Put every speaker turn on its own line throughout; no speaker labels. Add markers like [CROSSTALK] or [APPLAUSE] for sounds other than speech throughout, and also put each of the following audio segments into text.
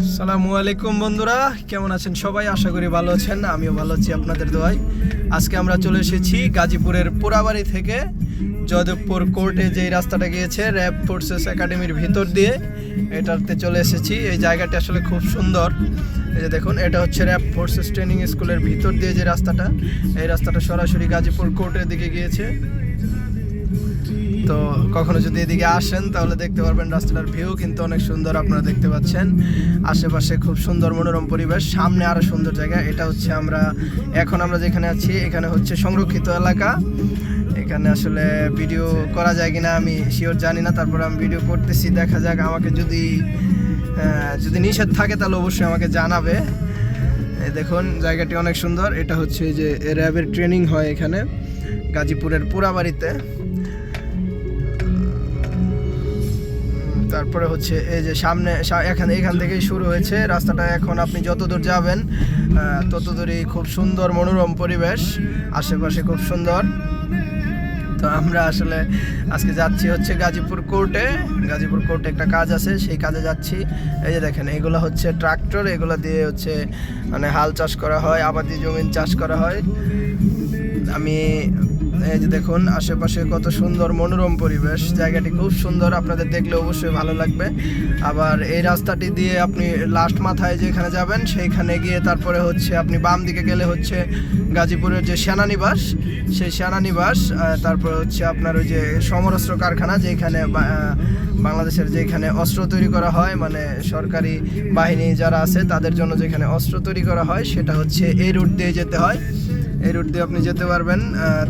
সালামু আলাইকুম বন্ধুরা, কেমন আছেন সবাই? আশা করি ভালো আছেন, আমিও ভালো আছি আপনাদের দোয়ায়। আজকে আমরা চলে এসেছি গাজীপুরের পোড়াবাড়ি থেকে জয়দেবপুর কোর্টে, যেই রাস্তাটা গিয়েছে র্যাব ফোর্সেস একাডেমির ভিতর দিয়ে। এটাতে চলে এসেছি। এই জায়গাটি আসলে খুব সুন্দর। এই যে দেখুন, এটা হচ্ছে র্যাব ফোর্সেস ট্রেনিং স্কুলের ভিতর দিয়ে যে রাস্তাটা, এই রাস্তাটা সরাসরি গাজীপুর কোর্টের দিকে গিয়েছে। তো কখনো যদি এদিকে আসেন, তাহলে দেখতে পারবেন রাস্তাটার ভিউ কিন্তু অনেক সুন্দর আপনারা দেখতে পাচ্ছেন। আশেপাশে খুব সুন্দর মনোরম পরিবেশ, সামনে আরও সুন্দর জায়গা। এটা হচ্ছে আমরা, এখন আমরা যেখানে আছি, এখানে হচ্ছে সংরক্ষিত এলাকা। এখানে আসলে ভিডিও করা যায় কিনা আমি শিওর জানি না, তারপর আমি ভিডিও করতেছি, দেখা যাক আমাকে যদি যদি নিষেধ থাকে, তাহলে অবশ্যই আমাকে জানাবে। দেখুন, জায়গাটি অনেক সুন্দর। এটা হচ্ছে যে র্যাবের ট্রেনিং হয় এখানে, গাজীপুরের পুরাবাড়িতে। তারপরে হচ্ছে এই যে সামনে এখানে, এখান থেকেই শুরু হয়েছে। রাস্তাটা এখন আপনি যত দূর যাবেন তত দূরই খুব সুন্দর মনোরম পরিবেশ, আশেপাশে খুব সুন্দর। তো আমরা আসলে আজকে যাচ্ছি হচ্ছে গাজীপুর কোর্টে। গাজীপুর কোর্টে একটা কাজ আছে, সেই কাজে যাচ্ছি। এই যে দেখেন, এগুলো হচ্ছে ট্রাক্টর, এগুলো দিয়ে হচ্ছে মানে হাল চাষ করা হয়, আবাদি জমিন চাষ করা হয়। আমি এই যে দেখুন, আশেপাশে কত সুন্দর মনোরম পরিবেশ। জায়গাটি খুব সুন্দর, আপনাদের দেখলে অবশ্যই ভালো লাগবে। আবার এই রাস্তাটি দিয়ে আপনি লাস্ট মাথায় যেখানে যাবেন, সেইখানে গিয়ে তারপরে হচ্ছে আপনি বাম দিকে গেলে হচ্ছে গাজীপুরের যে সেনানিবাস, সেই সেনানিবাস তারপরে হচ্ছে আপনার ওই যে সমরস্ত্র কারখানা, যেখানে বাংলাদেশের যেখানে অস্ত্র তৈরি করা হয় মানে সরকারি বাহিনী যারা আছে, তাদের জন্য যেখানে অস্ত্র তৈরি করা হয়, সেটা হচ্ছে এই রুট দিয়ে যেতে হয়। এই রুট দিয়ে আপনি যেতে পারবেন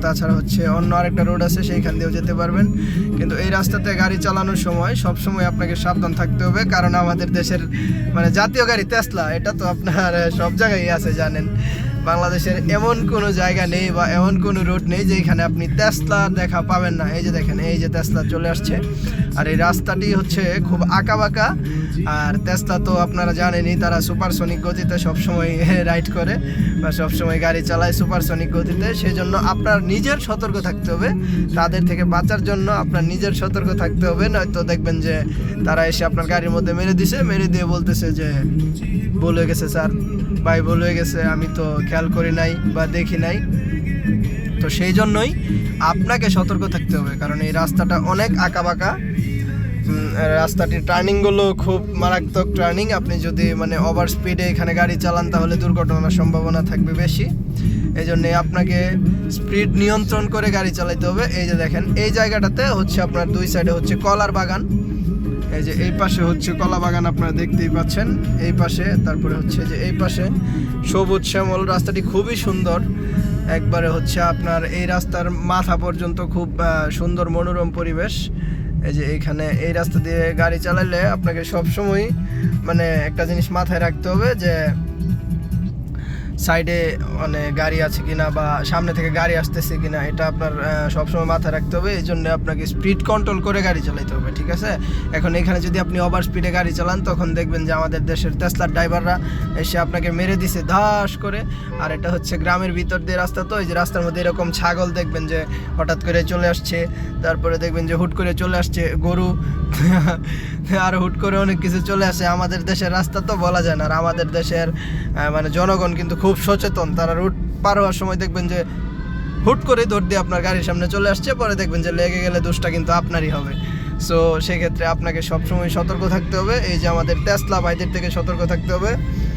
তাছাড়া হচ্ছে অন্য আরেকটা রোড আছে, সেইখান দিয়েও যেতে পারবেন। কিন্তু এই রাস্তাতে গাড়ি চালানোর সময় সবসময় আপনাকে সাবধান থাকতে হবে, কারণ আমাদের দেশের মানে জাতীয় গাড়ি তেসলা এটা তো আপনার সব জায়গায় আছে, জানেন। বাংলাদেশের এমন কোনো জায়গা নেই বা এমন কোনো রোড নেই যেখানে আপনি তেসলা দেখা পাবেন না। এই যে দেখেন, এই যে তেসলা চলে আসছে। আর এই রাস্তাটি হচ্ছে খুব আঁকা বাঁকা আর তেসলা তো আপনারা জানেনই, তারা সুপারসনিক গতিতে সবসময় [LAUGHS] রাইড করে বা সবসময় গাড়ি চালায় সুপারসনিক গতিতে। সেজন্য আপনার নিজের সতর্ক থাকতে হবে। তাদের থেকে বাঁচার জন্য আপনার নিজের সতর্ক থাকতে হবে। নয়তো দেখবেন যে তারা এসে আপনার গাড়ির মধ্যে মেরে দিছে। মেরে দিয়ে বলতেছে যে, ভুল হয়ে গেছে, স্যার। ভাই, ভুল হয়ে গেছে। আমি তো খেয়াল করি নাই বা দেখি নাই। তো সেই জন্যই আপনাকে সতর্ক থাকতে হবে, কারণ এই রাস্তাটা অনেক আঁকা বাঁকা রাস্তাটির টার্নিংগুলো খুব মারাত্মক টার্নিং। আপনি যদি মানে ওভার স্পিডে এখানে গাড়ি চালান, তাহলে দুর্ঘটনার সম্ভাবনা থাকবে বেশি। এই জন্যে আপনাকে স্পিড নিয়ন্ত্রণ করে গাড়ি চালাতে হবে। এই যে দেখেন, এই জায়গাটাতে হচ্ছে আপনার দুই সাইডে হচ্ছে কলার বাগান। এই যে এই পাশে হচ্ছে কলা বাগান আপনারা দেখতেই পাচ্ছেন। এই পাশে, তারপরে হচ্ছে যে এই পাশে সবুজ শ্যামল, রাস্তাটি খুবই সুন্দর। একবারে হচ্ছে আপনার এই রাস্তার মাথা পর্যন্ত খুব সুন্দর মনোরম পরিবেশ। এই যে এইখানে এই রাস্তা দিয়ে গাড়ি চালালে আপনাকে সবসময় মানে একটা জিনিস মাথায় রাখতে হবে যে সাইডে মানে গাড়ি আছে কিনা বা সামনে থেকে গাড়ি আসতেছে কিনা, এটা আপনার সবসময় মাথায় রাখতে হবে। এই জন্য আপনাকে স্পিড কন্ট্রোল করে গাড়ি চালাতে হবে, ঠিক আছে? এখন এখানে যদি আপনি ওভার স্পিডে গাড়ি চালান, তখন দেখবেন যে আমাদের দেশের তেসলার ড্রাইভাররা এসে আপনাকে মেরে দিছে ধাস করে। আর এটা হচ্ছে গ্রামের ভিতর দিয়ে রাস্তা তো, এই যে রাস্তার মধ্যে এরকম ছাগল দেখবেন যে হঠাৎ করে চলে আসছে, তারপরে দেখবেন যে হুট করে চলে আসছে গরু। [LAUGHS] আর হুট করে অনেক কিছু চলে আসে। আমাদের দেশের রাস্তা তো বলা যায় না, আর আমাদের দেশের মানে জনগণ কিন্তু খুব সচেতন। তারা রুট পার হওয়ার সময় দেখবেন যে হুট করে দৌড় দিয়ে আপনার গাড়ির সামনে চলে আসছে, পরে দেখবেন যে লেগে গেলে দোষটা কিন্তু আপনারই হবে। সো সেক্ষেত্রে আপনাকে সবসময় সতর্ক থাকতে হবে। এই যে আমাদের তেসলা ভাইদের থেকে সতর্ক থাকতে হবে।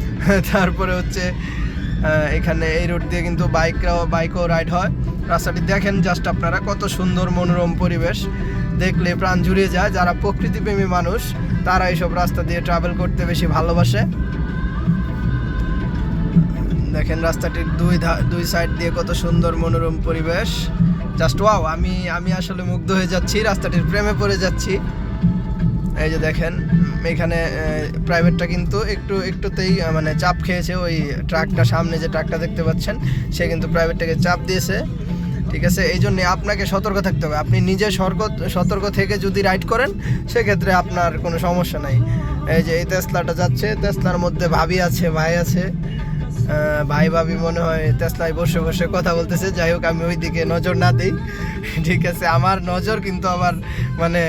[LAUGHS] তারপরে হচ্ছে এখানে এই রোড দিয়ে কিন্তু বাইকরাও বাইকও রাইড হয়। রাস্তাটি দেখেন জাস্ট আপনারা কত সুন্দর মনোরম পরিবেশ। দেখলে প্রাণ জুড়িয়ে যায়। যারা প্রকৃতিপ্রেমী মানুষ, তারা এইসব রাস্তা দিয়ে ট্রাভেল করতে বেশি ভালোবাসে। দেখেন রাস্তাটির দুই দুই সাইড দিয়ে কত সুন্দর মনোরম পরিবেশ। জাস্ট ওয়াও আমি আমি আসলে মুগ্ধ হয়ে যাচ্ছি, রাস্তাটির প্রেমে পড়ে যাচ্ছি। এই যে দেখেন এখানে প্রাইভেটটা কিন্তু একটু, একটুতেই মানে চাপ খেয়েছে ওই ট্রাকটা সামনে যে ট্রাকটা দেখতে পাচ্ছেন, সে কিন্তু প্রাইভেটটাকে চাপ দিয়েছে। ঠিক আছে, এই জন্যে আপনাকে সতর্ক থাকতে হবে। আপনি নিজে সর্ক সতর্ক থেকে যদি রাইড করেন, সেক্ষেত্রে আপনার কোনো সমস্যা নাই। এই যে এই তেসলাটা যাচ্ছে তেসলার মধ্যে ভাবি আছে, ভাই আছে। ভাই ভাবি মনে হয় তেসলায় বসে বসে কথা বলতেছে। যাই হোক, আমি ওই দিকে নজর না দিই। ঠিক আছে, আমার নজর কিন্তু আমার মানে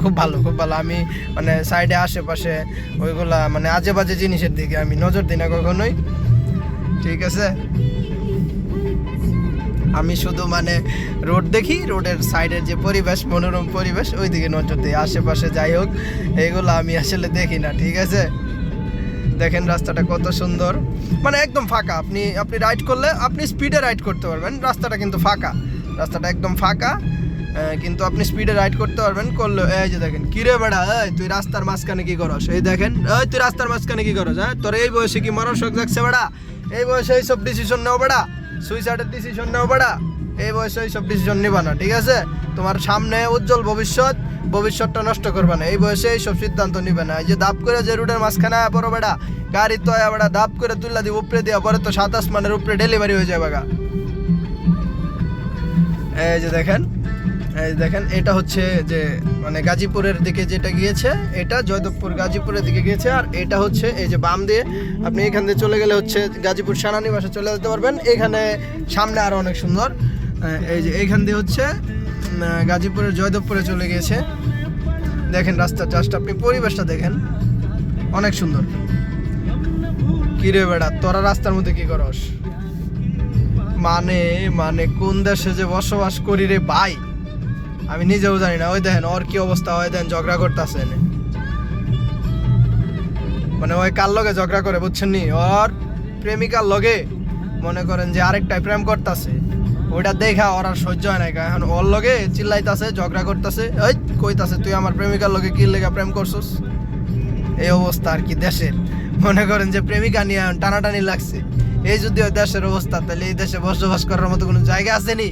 খুব ভালো খুব ভালো। আমি মানে সাইডে আশেপাশে ওইগুলা মানে আজে বাজে জিনিসের দিকে আমি নজর দিই না কখনোই। ঠিক আছে? আমি শুধু মানে রোড দেখি, রোডের সাইডের যে পরিবেশ, মনোরম পরিবেশ ওই দিকে নজর দিই। আশেপাশে যাই হোক, এইগুলো আমি আসলে দেখি না। ঠিক আছে? দেখেন রাস্তাটা কত সুন্দর। মানে একদম ফাঁকা। আপনি আপনি রাইড করলে আপনি স্পিডে রাইড করতে পারবেন। রাস্তাটা কিন্তু ফাঁকা। রাস্তাটা একদম ফাঁকা। কিন্তু আপনি স্পিডে রাইড করতে পারবেন। করলে, এই যে দেখেন, কিরে বেড়া, এই, তুই রাস্তার মাঝখানে কি করস? এই দেখেন, এই, তুই রাস্তার মাঝখানে কি করস হ্যাঁ? তোর এই বয়সে কি মরার শখ যাচ্ছে বেড়া? এই বয়সে এইসব ডিসিশন নেও বেড়া। সুইসাইডের ডিসিশন নেও বেড়া। এই বয়সে এইসব ডিসিশন নিবা না, ঠিক আছে? তোমার সামনে উজ্জ্বল ভবিষ্যৎ, ভবিষ্যৎটা নষ্ট করবে না। এই বয়সে এইসব সিদ্ধান্ত নিবে না। এই যে দাপ করে যে রুটের মাঝখানে পড়ো বেড়া গাড়ি তো বেড়া দাপ করে তুল্লা দিয়ে উপরে দিয়া, পরে তো সাত আসমানের উপরে ডেলিভারি হয়ে যাবে গা। এই যে দেখেন, এই দেখেন, এটা হচ্ছে যে মানে গাজীপুরের দিকে যেটা গিয়েছে, এটা জয়দেবপুর গাজীপুরের দিকে গিয়েছে, আর এটা হচ্ছে এই যে বাম দিয়ে। আপনি এখান দিয়ে চলে গেলে হচ্ছে গাজীপুর সেনানিবাসে চলে যেতে পারবেন। এখানে সামনে আরও অনেক সুন্দর এই যে এইখান দিয়ে হচ্ছে গাজীপুরের জয়দেবপুরে চলে গিয়েছে। দেখেন রাস্তা জাস্ট আপনি পরিবেশটা দেখেন। অনেক সুন্দর। কিরে বেড়া, তোরা রাস্তার মধ্যে কি করস? মানে মানে কোন দেশে যে বসবাস করি রে ভাই? আমি নিজেও জানি না। ওই দেখেন, ওর কি অবস্থা? হয় দেন ঝগড়া করতেছে মানে ওই কার লগে ঝগড়া করে, বুঝছেন নি? ওর প্রেমিকার লগে। মনে করেন যে আরেকটাই প্রেম করতেছে। ওইটা দেখা ওর আর সহ্য হয় না এখন ওর লগে চিল্লাইতাছে, ঝগড়া করতেছে। ওই কইতাছে, তুই আমার প্রেমিকার লগে কি লেগে প্রেম করছস? এই অবস্থা আর কি দেশের। মনে করেন যে প্রেমিকা নিয়ে এখন টানাটানি লাগছে। এই যদি ওই দেশের অবস্থা, তাহলে এই দেশে বসবাস করার মতো কোনো জায়গা আছে নি?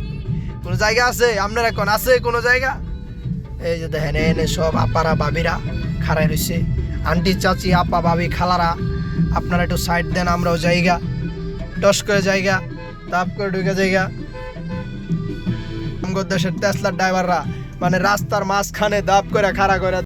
কোনো জায়গা আছে? আপনার এখন আছে কোনো জায়গা? এই যে দেখেন, এনে সব আপারা বাবিরা খাড়াই রয়েছে আন্টি, চাচি, আপা বাবি খালারা, আপনারা একটু সাইড দেন, আমরাও জায়গা। টস করে জায়গা, তাপ করে ঢুকে জায়গা। আমগো দেশের টেসলার ড্রাইভাররা মানে রাস্তার মাঝখানে দাপ করে খাড়া করে